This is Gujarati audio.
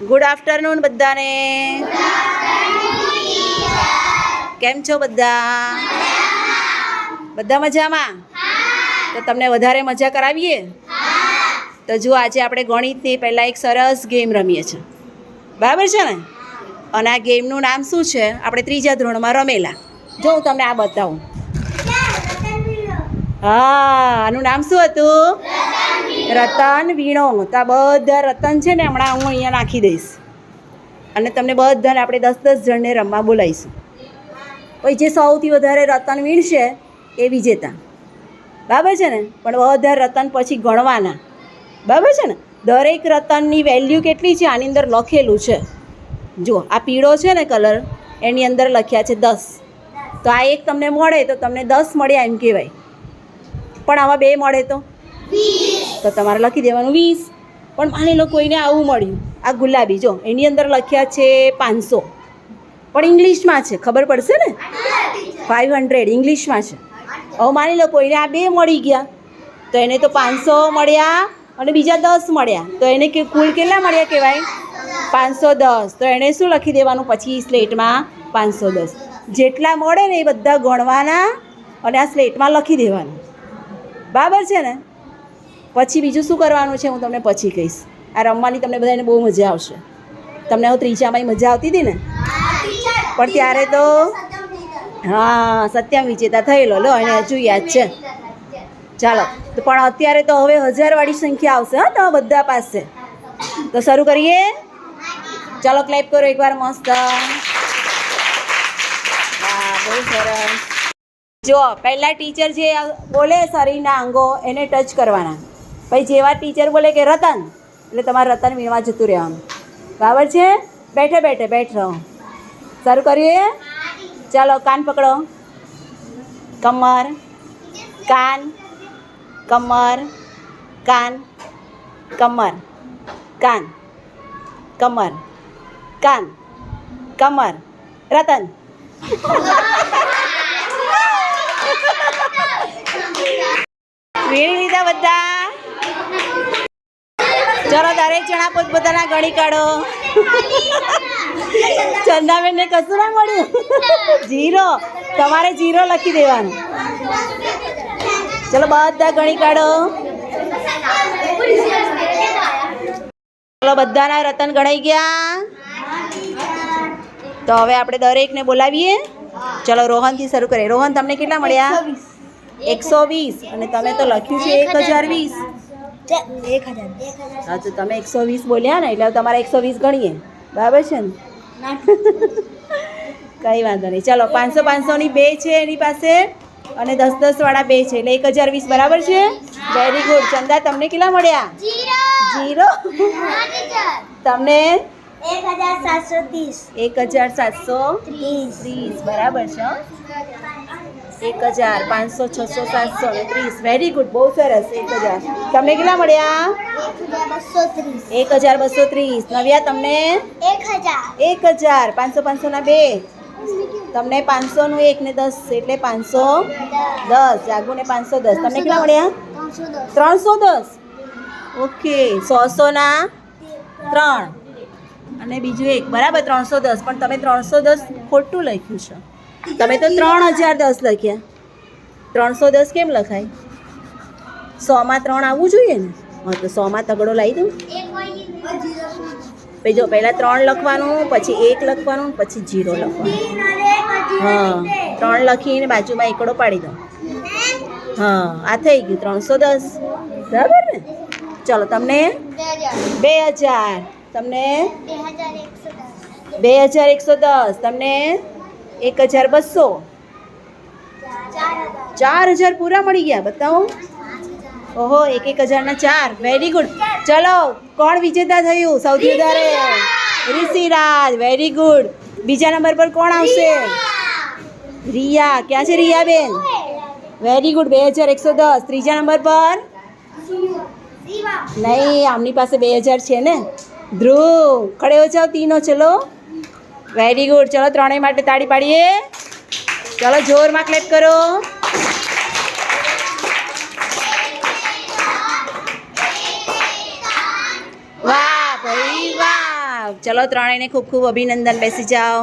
ગુડ આફ્ટરનૂન બધાને. કેમ છો બધા? બધા મજામાં? તો તમને વધારે મજા કરાવીએ? તો જો આજે આપણે ગણિતની પહેલાં એક સરસ ગેમ રમીએ છીએ. બરાબર છે ને? અને આ ગેમનું નામ શું છે? આપણે ત્રીજા ધોરણમાં રમેલા. જો, હું તમને આ બતાવું. હા, આનું નામ શું હતું? રતન વીણો તો આ બધા રતન છે ને, હમણાં હું અહીંયા નાખી દઈશ. અને તમને બધાને આપણે દસ દસ જણને રમવા બોલાવીશું. પછી જે સૌથી વધારે રતન વીણશે એ વિજેતા. બરાબર છે ને? પણ વધારે રતન પછી ગણવાના. બરાબર છે ને? દરેક રતનની વેલ્યુ કેટલી છે, આની અંદર લખેલું છે. જુઓ, આ પીળો છે ને કલર એની અંદર લખ્યા છે દસ. તો આ એક તમને મળે તો તમને દસ મળ્યા એમ કહેવાય. પણ આમાં બે મળે તો? તો તમારે લખી દેવાનું વીસ. પણ માની લો કોઈને આવું મળ્યું. આ ગુલાબી, જો, એની અંદર લખ્યા છે પાંચસો. પણ ઇંગ્લિશમાં છે, ખબર પડશે ને? ફાઇવ હંડ્રેડ ઇંગ્લિશમાં છે. હવે માની લો કોઈને આ બે મળી ગયા, તો એને તો પાંચસો મળ્યા અને બીજા દસ મળ્યા. તો એને કે કુલ કેટલા મળ્યા કહેવાય? પાંચસો દસ. તો એણે શું લખી દેવાનું? પછી સ્લેટમાં પાંચસો દસ. જેટલા મળે ને એ બધા ગણવાના અને આ સ્લેટમાં લખી દેવાનું. બરાબર છે ને? પછી બીજું શું કરવાનું છે, હું તમને પછી કહીશ. આ રમવાની તમને બધાને બહુ મજા આવશે. તમને હું ત્રીજામાં મજા આવતી હતી ને? પણ ત્યારે તો હા, સત્યમ વિજેતા થયેલો. લો, એને હજુ યાદ છે. ચાલો, તો પણ અત્યારે તો હવે હજારવાળી સંખ્યા આવશે, હા તો બધા પાસે. તો શરૂ કરીએ. ચાલો ક્લેપ કરો એકવાર મસ્ત. હા બહુ સરસ. જો, પહેલા ટીચર જે બોલે શરીરના અંગો, એને ટચ કરવાના. પછી જેવા ટીચર બોલે કે રતન, એટલે તમારે રતન વીણવા જતું રહેવાનું. બરાબર છે? બેઠે બેઠે, બેઠ. રહો શરૂ કરીએ? ચાલો, કાન પકડો. કમર, કાન કમર કાન કમર કાન કમર કાન, કમર. રતન. વીણી લીધા બધા. ચલો દરેક જણા પોતપોતાના ગણી કાઢો. ચંદાબેનને કશું ના મળ્યું. જીરો. તમારે જીરો લખી દેવાનું. ચલો બધા ગણી કાઢો. ચલો બધાના રતન ગણાઈ ગયા. તો હવે આપણે દરેકને બોલાવીએ. ચલો રોહનથી શરૂ કરીએ. રોહન તમને કેટલા મળ્યા? એકસો વીસ. અને તમે તો લખ્યું છે એક હજાર વીસ. એક હજાર હા તો તમે એકસો વીસ બોલ્યા ને એટલે તમારે એકસો વીસ ગણીએ. બરાબર છે ને? કંઈ વાંધો નહીં. ચાલો પાંચસો પાંચસોની બે છે એની પાસે અને દસ દસ વાળા બે છે એટલે એક હજાર વીસ બરાબર છે? વેરી ગુડ ચંદા તમને કેટલા મળ્યા? જીરો. તમને? એક હજાર સાતસો ત્રીસ. એક હજાર સાતસો ત્રીસ. બરાબર છે? એક હજાર પાંચસો, છસો, સાતસો ને ત્રીસ. વેરી ગુડ બહુ સરસ. એક હજાર. તમને કેટલા મળ્યા? એક હજાર બસો ત્રીસ. નવ્યા, તમને? એક હજાર. હજાર પાંચસો, પાંચસોના બે. તમને પાંચસોનું એક ને દસ, એટલે પાંચસો દસ. જાગુ ને પાંચસો દસ. તમને કેટલા મળ્યા? ત્રણસો દસ. ઓકે. સો સોસોના ત્રણ. અને બીજું એક. બરાબર ત્રણસો દસ. પણ તમે ત્રણસો દસ ખોટું લખ્યું છે. તમે તો ત્રણ હજાર દસ લખ્યા. ત્રણસો દસ કેમ લખાય? સોમાં ત્રણ આવવું જોઈએ ને? હા તો સોમાં તગડો લાવી દઉં. પછી જો પહેલાં ત્રણ લખવાનું પછી એક લખવાનું પછી જીરો લખવાનું. હા ત્રણ લખીને બાજુમાં એકડો પાડી દો હા આ થઈ ગયું ત્રણસો દસ. બરાબર ને? ચલો તમને બે હજાર. તમને બે હજાર એકસો દસ. તમને એક હજાર બસો. ચાર હજાર પૂરા મળી ગયા, બતાવો. ઓહો, એક એક હજારના ચાર. વેરી ગુડ ચલો, કોણ વિજેતા થયું સૌથી વધારે? ઋષિરાજ. વેરી ગુડ બીજા નંબર પર કોણ આવશે? રિયા. ક્યાં છે રિયા બેન? વેરી ગુડ બે હજાર એકસો દસ. ત્રીજા નંબર પર? નહીં, આમની પાસે બે હજાર છે ને. ધ્રુવ, ખડે હો જાઓ તીનો ચલો. વેરી ગુડ ચલો ત્રણેય માટે તાળી પાડીએ. ચલો જોરમાં ક્લેપ કરો. વાહ ભાઈ વાહ. ચલો ત્રણેયને ખૂબ ખૂબ અભિનંદન. બેસી જાઓ.